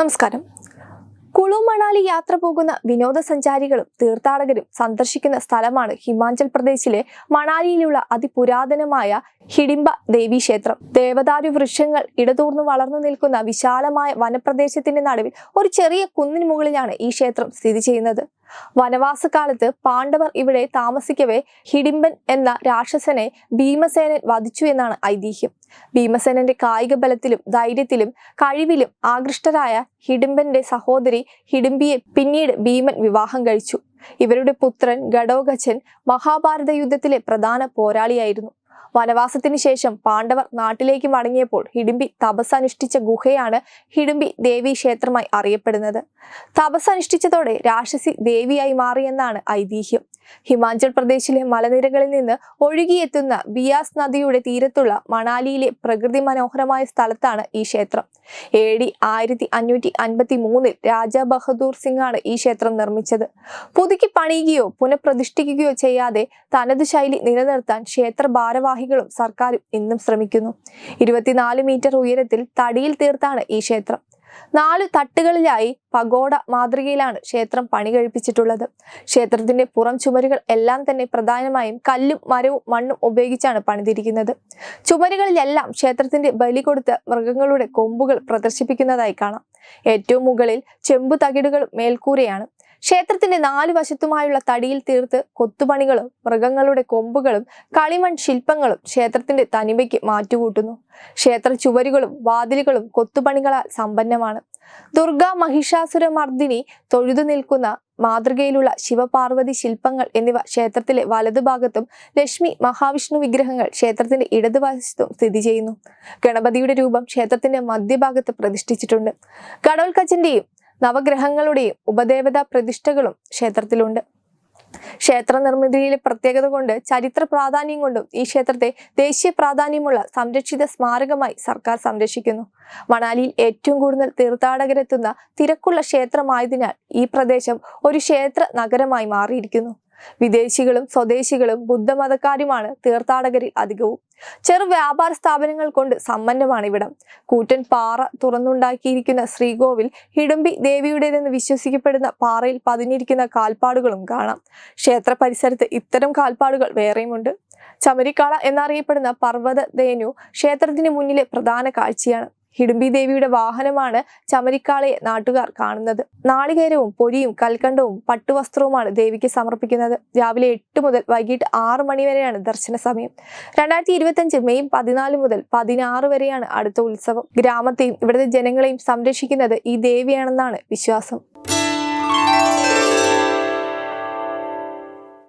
നമസ്കാരം. കുളു മണാലി യാത്ര പോകുന്ന വിനോദസഞ്ചാരികളും തീർത്ഥാടകരും സന്ദർശിക്കുന്ന സ്ഥലമാണ് ഹിമാചൽ പ്രദേശിലെ മണാലിയിലുള്ള അതിപുരാതനമായ ഹിഡിംബ ദേവി ക്ഷേത്രം. ദേവദാരു വൃക്ഷങ്ങൾ ഇടതൂർന്നു വളർന്നു നിൽക്കുന്ന വിശാലമായ വനപ്രദേശത്തിന്റെ നടുവിൽ ഒരു ചെറിയ കുന്നിന് മുകളിലാണ് ഈ ക്ഷേത്രം സ്ഥിതി ചെയ്യുന്നത്. വനവാസകാലത്ത് പാണ്ഡവർ ഇവിടെ താമസിക്കവേ ഹിഡിംബൻ എന്ന രാക്ഷസനെ ഭീമസേനൻ വധിച്ചു എന്നാണ് ഐതിഹ്യം. ഭീമസേനന്റെ കായിക ബലത്തിലും ധൈര്യത്തിലും കഴിവിലും ആകൃഷ്ടരായ ഹിഡിംബന്റെ സഹോദരി ഹിഡിംബിയെ പിന്നീട് ഭീമൻ വിവാഹം കഴിച്ചു. ഇവരുടെ പുത്രൻ ഘടോഗച്ചൻ മഹാഭാരത യുദ്ധത്തിലെ പ്രധാന പോരാളിയായിരുന്നു. വനവാസത്തിന് ശേഷം പാണ്ഡവർ നാട്ടിലേക്ക് മടങ്ങിയപ്പോൾ ഹിഡിംബി തപസ് അനുഷ്ഠിച്ച ഗുഹയാണ് ഹിഡിംബി ദേവി ക്ഷേത്രമായി അറിയപ്പെടുന്നത്. തപസ് അനുഷ്ഠിച്ചതോടെ രാക്ഷസി ദേവിയായി മാറിയെന്നാണ് ഐതിഹ്യം. ഹിമാചൽ പ്രദേശിലെ മലനിരകളിൽ നിന്ന് ഒഴുകിയെത്തുന്ന ബിയാസ് നദിയുടെ തീരത്തുള്ള മണാലിയിലെ പ്രകൃതി മനോഹരമായ സ്ഥലത്താണ് ഈ ക്ഷേത്രം. എ ഡി ആയിരത്തി അഞ്ഞൂറ്റി അൻപത്തി മൂന്നിൽ രാജാ ബഹദൂർ സിംഗ് ആണ് ഈ ക്ഷേത്രം നിർമ്മിച്ചത്. പുതുക്കി പണിയുകയോ പുനഃപ്രതിഷ്ഠിക്കുകയോ ചെയ്യാതെ തനത് ശൈലി നിലനിർത്താൻ ക്ഷേത്ര ഭാരവാഹികളും സർക്കാരും ഇന്നും ശ്രമിക്കുന്നു. ഇരുപത്തിനാല് മീറ്റർ ഉയരത്തിൽ തടിയിൽ തീർത്താണ് ഈ ക്ഷേത്രം. നാല് തട്ടുകളിലായി പഗോഡ മാതൃകയിലാണ് ക്ഷേത്രം പണി കഴിപ്പിച്ചിട്ടുള്ളത്. ക്ഷേത്രത്തിന്റെ പുറം ചുമരുകൾ എല്ലാം തന്നെ പ്രധാനമായും കല്ലും മരവും മണ്ണും ഉപയോഗിച്ചാണ് പണിതിരിക്കുന്നത്. ചുമരുകളിലെല്ലാം ക്ഷേത്രത്തിന്റെ ബലി കൊടുത്ത മൃഗങ്ങളുടെ കൊമ്പുകൾ പ്രദർശിപ്പിക്കുന്നതായി കാണാം. ഏറ്റവും മുകളിൽ ചെമ്പു തകിടുകൾ മേൽക്കൂരയാണ് ക്ഷേത്രത്തിന്റെ നാല് വശത്തുമായുള്ള തടിയിൽ തീർത്ത് കൊത്തുപണികളും മൃഗങ്ങളുടെ കൊമ്പുകളും കളിമൺ ശില്പങ്ങളും ക്ഷേത്രത്തിന്റെ തനിമയ്ക്ക് മാറ്റുകൂട്ടുന്നു. ക്ഷേത്ര ചുവരുകളും വാതിലുകളും കൊത്തുപണികളാൽ സമ്പന്നമാണ്. ദുർഗ മഹിഷാസുര മർദ്ദിനി തൊഴുതു നിൽക്കുന്ന മാതൃകയിലുള്ള ശിവപാർവതി ശില്പങ്ങൾ എന്നിവ ക്ഷേത്രത്തിലെ വലതുഭാഗത്തും ലക്ഷ്മി മഹാവിഷ്ണു വിഗ്രഹങ്ങൾ ക്ഷേത്രത്തിന്റെ ഇടതുവശത്തും സ്ഥിതി ചെയ്യുന്നു. ഗണപതിയുടെ രൂപം ക്ഷേത്രത്തിന്റെ മധ്യഭാഗത്ത് പ്രതിഷ്ഠിച്ചിട്ടുണ്ട്. ഗഡോൽക്കച്ചന്റെയും നവഗ്രഹങ്ങളുടെയും ഉപദേവതാ പ്രതിഷ്ഠകളും ക്ഷേത്രത്തിലുണ്ട്. ക്ഷേത്ര നിർമ്മിതിയിലെ പ്രത്യേകത കൊണ്ട് ചരിത്ര പ്രാധാന്യം കൊണ്ടും ഈ ക്ഷേത്രത്തെ ദേശീയ പ്രാധാന്യമുള്ള സംരക്ഷിത സ്മാരകമായി സർക്കാർ സംരക്ഷിക്കുന്നു. മണാലിയിൽ ഏറ്റവും കൂടുതൽ തീർത്ഥാടകരെത്തുന്ന തിരക്കുള്ള ക്ഷേത്രമായതിനാൽ ഈ പ്രദേശം ഒരു ക്ഷേത്ര നഗരമായി മാറിയിരിക്കുന്നു. വിദേശികളും സ്വദേശികളും ബുദ്ധമതക്കാരുമാണ് തീർത്ഥാടകരിൽ അധികവും. ചെറു വ്യാപാര സ്ഥാപനങ്ങൾ കൊണ്ട് സമ്പന്നമാണ് ഇവിടം. കൂറ്റൻ പാറ തുറന്നുണ്ടാക്കിയിരിക്കുന്ന ശ്രീകോവിൽ ഹിഡുംബി ദേവിയുടേതെന്ന് വിശ്വസിക്കപ്പെടുന്ന പാറയിൽ പതിഞ്ഞിരിക്കുന്ന കാൽപ്പാടുകളും കാണാം. ക്ഷേത്ര പരിസരത്ത് ഇത്തരം കാൽപ്പാടുകൾ വേറെയുമുണ്ട്. ചമരിക്കാള എന്നറിയപ്പെടുന്ന പർവത ദേനു ക്ഷേത്രത്തിന് മുന്നിലെ പ്രധാന കാഴ്ചയാണ്. ഹിഡുംബി ദേവിയുടെ വാഹനമാണ് ചമരിക്കാളയെ നാട്ടുകാർ കാണുന്നത്. നാളികേരവും പൊരിയും കൽക്കണ്ടവും പട്ടുവസ്ത്രവുമാണ് ദേവിക്ക് സമർപ്പിക്കുന്നത്. രാവിലെ എട്ട് മുതൽ വൈകിട്ട് ആറ് മണി വരെയാണ് ദർശന സമയം. രണ്ടായിരത്തി ഇരുപത്തി മെയ് പതിനാല് മുതൽ പതിനാറ് വരെയാണ് അടുത്ത ഉത്സവം. ഗ്രാമത്തെയും ഇവിടുത്തെ ജനങ്ങളെയും സംരക്ഷിക്കുന്നത് ഈ ദേവിയാണെന്നാണ് വിശ്വാസം.